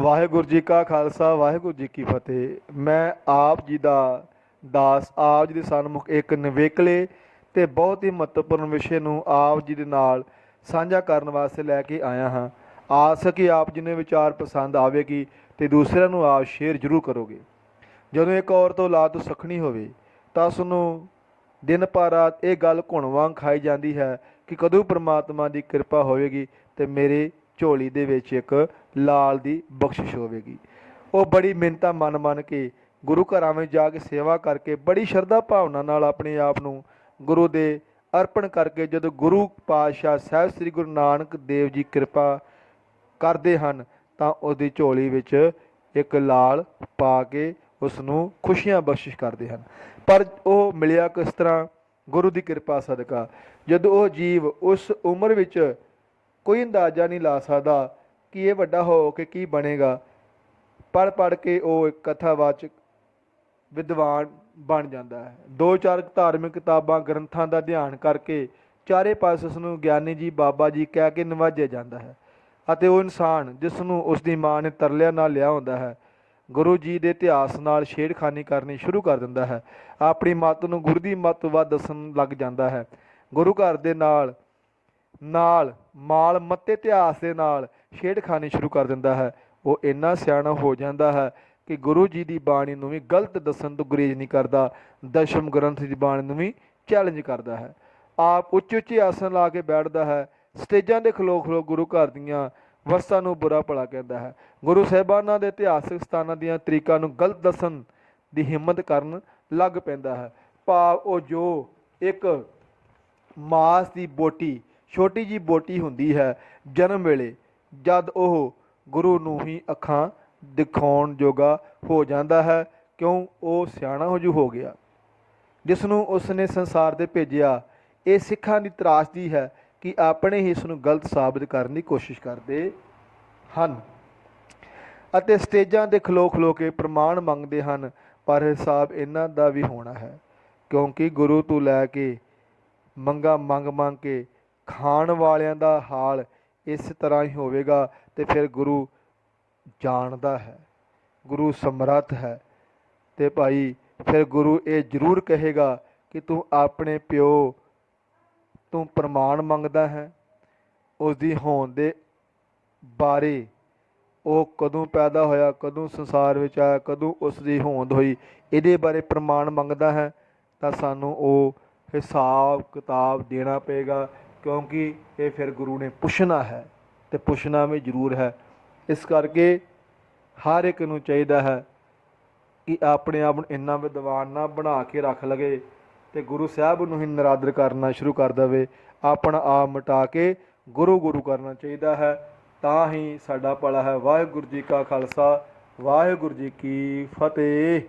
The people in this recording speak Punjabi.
ਵਾਹਿਗੁਰੂ ਜੀ ਕਾ ਖਾਲਸਾ, ਵਾਹਿਗੁਰੂ ਜੀ ਕੀ ਫਤਿਹ। ਮੈਂ ਆਪ ਜੀ ਦਾ ਦਾਸ, ਆਪ ਜੀ ਦੇ ਸਨਮੁਖ ਇੱਕ ਨਿਵੇਕਲੇ ਤੇ ਬਹੁਤ ਹੀ ਮਹੱਤਵਪੂਰਨ ਵਿਸ਼ੇ ਨੂੰ ਆਪ ਜੀ ਦੇ ਨਾਲ ਸਾਂਝਾ ਕਰਨ ਵਾਸਤੇ ਲੈ ਕੇ ਆਇਆ ਹਾਂ। ਆਸ ਹੈ ਕਿ ਆਪ ਜੀ ਨੂੰ ਵਿਚਾਰ ਪਸੰਦ ਆਵੇਗੀ ਤੇ ਦੂਸਰਿਆਂ ਨੂੰ ਆਪ ਸ਼ੇਅਰ ਜ਼ਰੂਰ ਕਰੋਗੇ। ਜਦੋਂ ਇੱਕ ਔਰਤ ਔਲਾਦ ਸਖਣੀ ਹੋਵੇ, ਤਾਂ ਉਸ ਨੂੰ ਦਿਨ ਭਰ ਰਾਤ ਇਹ ਗੱਲ ਘੁਣ ਵਾਂਗ ਖਾਈ ਜਾਂਦੀ ਹੈ ਕਿ ਕਦੋਂ ਪ੍ਰਮਾਤਮਾ ਦੀ ਕਿਰਪਾ ਹੋਵੇਗੀ ਤੇ ਮੇਰੇ ਝੋਲੀ ਦੇ ਵਿੱਚ ਇੱਕ ਲਾਲ ਦੀ ਬਖਸ਼ਿਸ਼ ਹੋਵੇਗੀ। ਉਹ ਬੜੀ ਮਿਹਨਤਾਂ ਮਨ ਮਨ ਕੇ ਗੁਰੂ ਘਰਾਂ ਵਿੱਚ ਜਾ ਕੇ ਸੇਵਾ ਕਰਕੇ ਬੜੀ ਸ਼ਰਧਾ ਭਾਵਨਾ ਨਾਲ ਆਪਣੇ ਆਪ ਨੂੰ ਗੁਰੂ ਦੇ ਅਰਪਣ ਕਰਕੇ ਜਦੋਂ ਗੁਰੂ ਪਾਤਸ਼ਾਹ ਸਾਹਿਬ ਸ੍ਰੀ ਗੁਰੂ ਨਾਨਕ ਦੇਵ ਜੀ ਕਿਰਪਾ ਕਰਦੇ ਹਨ, ਤਾਂ ਉਹਦੀ ਝੋਲੀ ਵਿੱਚ ਇੱਕ ਲਾਲ ਪਾ ਕੇ ਉਸ ਨੂੰ ਖੁਸ਼ੀਆਂ ਬਖਸ਼ਿਸ਼ ਕਰਦੇ ਹਨ। ਪਰ ਉਹ ਮਿਲਿਆ ਕਿਸ ਤਰ੍ਹਾਂ? ਗੁਰੂ ਦੀ ਕਿਰਪਾ ਸਦਕਾ। ਜਦੋਂ ਉਹ ਜੀਵ ਉਸ ਉਮਰ ਵਿੱਚ ਕੋਈ ਅੰਦਾਜ਼ਾ ਨਹੀਂ ਲਾ ਸਕਦਾ ਕਿ ਇਹ ਵੱਡਾ ਹੋ ਕੇ ਕੀ ਬਣੇਗਾ। ਪੜ ਪੜ ਕੇ ਉਹ ਇੱਕ ਕਥਾਵਾਚਕ ਵਿਦਵਾਨ ਬਣ ਜਾਂਦਾ ਹੈ। ਦੋ ਚਾਰ ਧਾਰਮਿਕ ਕਿਤਾਬਾਂ, ਗ੍ਰੰਥਾਂ ਦਾ ਧਿਆਨ ਕਰਕੇ ਚਾਰੇ ਪਾਸੇ ਉਸ ਨੂੰ ਗਿਆਨੀ ਜੀ, ਬਾਬਾ ਜੀ ਕਹਿ ਕੇ ਨਿਵਾਜਿਆ ਜਾਂਦਾ ਹੈ ਅਤੇ ਉਹ ਇਨਸਾਨ ਜਿਸ ਨੂੰ ਉਸ ਦੀ ਮਾਂ ਨੇ ਤਰਲਿਆਂ ਨਾਲ ਲਿਆ ਹੁੰਦਾ ਹੈ, ਗੁਰੂ ਜੀ ਦੇ ਇਤਿਹਾਸ ਨਾਲ ਛੇੜਖਾਨੀ ਕਰਨੀ ਸ਼ੁਰੂ ਕਰ ਦਿੰਦਾ ਹੈ। ਆਪਣੀ ਮੱਤ ਨੂੰ ਗੁਰੂ ਦੀ ਮੱਤ ਵੱਧ ਦੱਸਣ ਲੱਗ ਜਾਂਦਾ ਹੈ। ਗੁਰੂ ਘਰ ਦੇ ਨਾਲ ਨਾਲ ਮਾਲ ਮੱਤੇ ਇਤਿਹਾਸ ਦੇ ਨਾਲ ਛੇੜਖਾਨੀ ਸ਼ੁਰੂ ਕਰ ਦਿੰਦਾ ਹੈ। ਉਹ ਇੰਨਾ ਸਿਆਣਾ ਹੋ ਜਾਂਦਾ ਹੈ ਕਿ ਗੁਰੂ ਜੀ ਦੀ ਬਾਣੀ ਨੂੰ ਵੀ ਗਲਤ ਦੱਸਣ ਤੋਂ ਗੁਰੇਜ਼ ਨਹੀਂ ਕਰਦਾ। ਦਸ਼ਮ ਗ੍ਰੰਥ ਦੀ ਬਾਣੀ ਨੂੰ ਵੀ ਚੈਲੰਜ ਕਰਦਾ ਹੈ। ਆਪ ਉੱਚੇ ਉੱਚੇ ਆਸਣ ਲਾ ਕੇ ਬੈਠਦਾ ਹੈ। ਸਟੇਜਾਂ ਦੇ ਖਲੋ ਖਲੋ ਗੁਰੂ ਘਰ ਦੀਆਂ ਵਸਤਾਂ ਨੂੰ ਬੁਰਾ ਭਲਾ ਕਹਿੰਦਾ ਹੈ। ਗੁਰੂ ਸਾਹਿਬਾਨਾਂ ਦੇ ਇਤਿਹਾਸਕ ਸਥਾਨਾਂ ਦੀਆਂ ਤਰੀਕਾਂ ਨੂੰ ਗਲਤ ਦੱਸਣ ਦੀ ਹਿੰਮਤ ਕਰਨ ਲੱਗ ਪੈਂਦਾ ਹੈ। ਭਾਵ ਉਹ ਜੋ ਇੱਕ ਮਾਸ ਦੀ ਬੋਟੀ ਛੋਟੀ ਜੀ ਬੋਟੀ ਹੁੰਦੀ ਹੈ, ਜਨਮ ਵੇਲੇ ਜਦ ਉਹ ਗੁਰੂ ਨੂੰ ਹੀ ਅੱਖਾਂ ਦਿਖਾਉਣ ਜੋਗਾ ਹੋ ਜਾਂਦਾ ਹੈ, ਕਿਉਂ ਉਹ ਸਿਆਣਾ ਹੋ ਜੂ ਹੋ ਗਿਆ। ਜਿਸ ਨੂੰ ਉਸ ਨੇ ਸੰਸਾਰ ਤੇ ਭੇਜਿਆ, ਇਹ ਸਿੱਖਾਂ ਦੀ ਤਰਾਸਦੀ ਹੈ ਕਿ ਆਪਣੇ ਹੀ ਇਸ ਨੂੰ ਗਲਤ ਸਾਬਤ ਕਰਨ ਦੀ ਕੋਸ਼ਿਸ਼ ਕਰਦੇ ਹਨ। ਅਤੇ ਸਟੇਜਾਂ ਤੇ ਖਲੋ ਖਲੋ ਕੇ ਪ੍ਰਮਾਣ ਮੰਗਦੇ ਹਨ, ਪਰ ਹਿਸਾਬ ਇਹਨਾਂ ਦਾ ਵੀ ਹੋਣਾ ਹੈ, ਕਿਉਂਕਿ ਗੁਰੂ ਤੋਂ ਲੈ ਕੇ ਮੰਗਾ ਮੰਗ ਮੰਗ ਕੇ ਖਾਣ ਵਾਲਿਆਂ ਦਾ ਹਾਲ ਇਸ ਤਰ੍ਹਾਂ ਹੀ ਹੋਵੇਗਾ ਤੇ ਫਿਰ ਗੁਰੂ ਜਾਣਦਾ ਹੈ, ਗੁਰੂ ਸਮਰੱਥ ਹੈ ਤੇ ਭਾਈ ਫਿਰ ਗੁਰੂ ਇਹ ਜ਼ਰੂਰ ਕਹੇਗਾ ਕਿ ਤੂੰ ਆਪਣੇ ਪਿਓ ਤੂੰ ਪ੍ਰਮਾਣ ਮੰਗਦਾ ਹੈ ਉਸ ਦੀ ਹੋਂਦ ਦੇ ਬਾਰੇ ਉਹ ਕਦੋਂ ਪੈਦਾ ਹੋਇਆ, ਕਦੋਂ ਸੰਸਾਰ ਵਿੱਚ ਆਇਆ, ਕਦੋਂ ਉਸ ਦੀ ਹੋਂਦ ਹੋਈ, ਇਹਦੇ ਬਾਰੇ ਪ੍ਰਮਾਣ ਮੰਗਦਾ ਹੈ ਤਾਂ ਸਾਨੂੰ ਉਹ ਹਿਸਾਬ ਕਿਤਾਬ ਦੇਣਾ ਪਏਗਾ ਕਿਉਂਕਿ ਇਹ ਫਿਰ ਗੁਰੂ ਨੇ ਪੁੱਛਣਾ ਹੈ ਤੇ ਪੁੱਛਣਾ ਵੀ ਜ਼ਰੂਰ ਹੈ। ਇਸ ਕਰਕੇ ਹਰ ਇੱਕ ਨੂੰ ਚਾਹੀਦਾ ਹੈ ਕਿ ਆਪਣੇ ਆਪ ਨੂੰ ਇੰਨਾ ਵਿਦਵਾਨ ਨਾ ਬਣਾ ਕੇ ਰੱਖ ਲਗੇ ਤੇ ਗੁਰੂ ਸਾਹਿਬ ਨੂੰ ਹੀ ਨਰਾਦਰ ਕਰਨਾ ਸ਼ੁਰੂ ਕਰ ਦੇਵੇ। ਆਪਣਾ ਆਪ ਮਿਟਾ ਕੇ ਗੁਰੂ ਗੁਰੂ ਕਰਨਾ ਚਾਹੀਦਾ ਹੈ। ਤਾਂ ਹੀ ਸਾਡਾ ਭਲਾ ਹੈ। ਵਾਹਿਗੁਰੂ ਜੀ ਕਾ ਖਾਲਸਾ, ਵਾਹਿਗੁਰੂ ਜੀ ਕੀ ਫਤਿਹ।